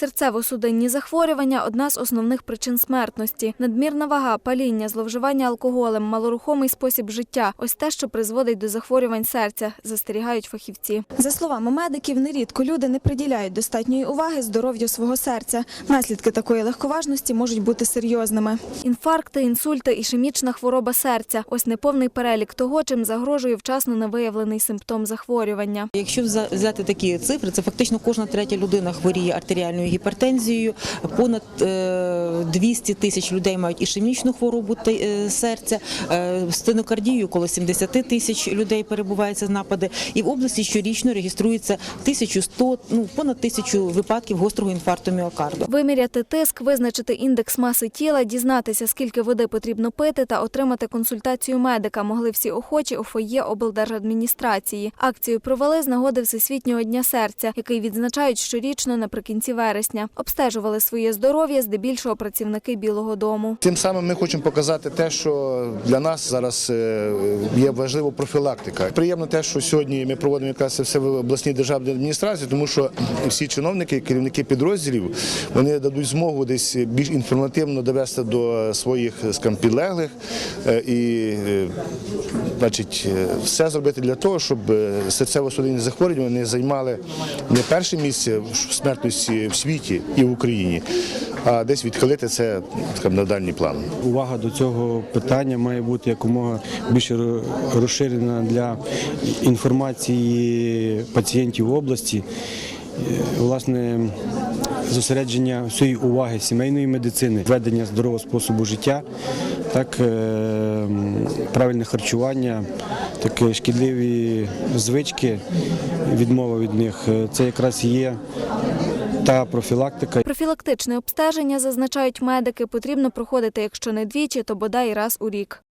Серцево-судинні захворювання одна з основних причин смертності. Надмірна вага, паління, зловживання алкоголем, малорухомий спосіб життя ось те, що призводить до захворювань серця, застерігають фахівці. За словами медиків, нерідко люди не приділяють достатньої уваги здоров'ю свого серця. Наслідки такої легковажності можуть бути серйозними. Інфаркти, інсульти, ішемічна хвороба серця ось неповний перелік того, чим загрожує вчасно невиявлений симптом захворювання. Якщо взяти такі цифри, це фактично кожна третя людина хворіє артеріальною гіпертензією, понад е, 200 тисяч людей мають ішемічну хворобу е, серця, е, стенокардію коло 70 тисяч людей перебуваються з напади. І в області щорічно реєструється 1100, ну понад тисячу випадків гострого інфаркту міокарду. Виміряти тиск, визначити індекс маси тіла, дізнатися, скільки води потрібно пити та отримати консультацію медика могли всі охочі у фоє облдержадміністрації. Акцію провели з нагоди Всесвітнього дня серця, який відзначають щорічно наприкінці вересня. Обстежували своє здоров'я здебільшого працівники Білого Дому. Тим самим ми хочемо показати те, що для нас зараз е, є важлива профілактика. Приємно те, що сьогодні ми проводимо якраз все в обласній державній адміністрації, тому що всі чиновники, керівники підрозділів, вони дадуть змогу десь більш інформативно довести до своїх скажімо, підлеглих е, і е, значить, все зробити для того, щоб серцево-судинні захворювання не займали не перше місце в смертності в світі і в Україні, а десь відхилити це скажімо, на дальній план. увага до цього питання має бути якомога більше розширена для інформації пацієнтів області. Е, Власне, зосередження всієї уваги сімейної медицини, ведення здорового способу життя, так е, правильне харчування, так шкідливі звички, відмова від них. е, Це якраз є та профілактика, Профілактичне обстеження, зазначають медики, потрібно проходити, якщо не двічі, то бодай раз у рік.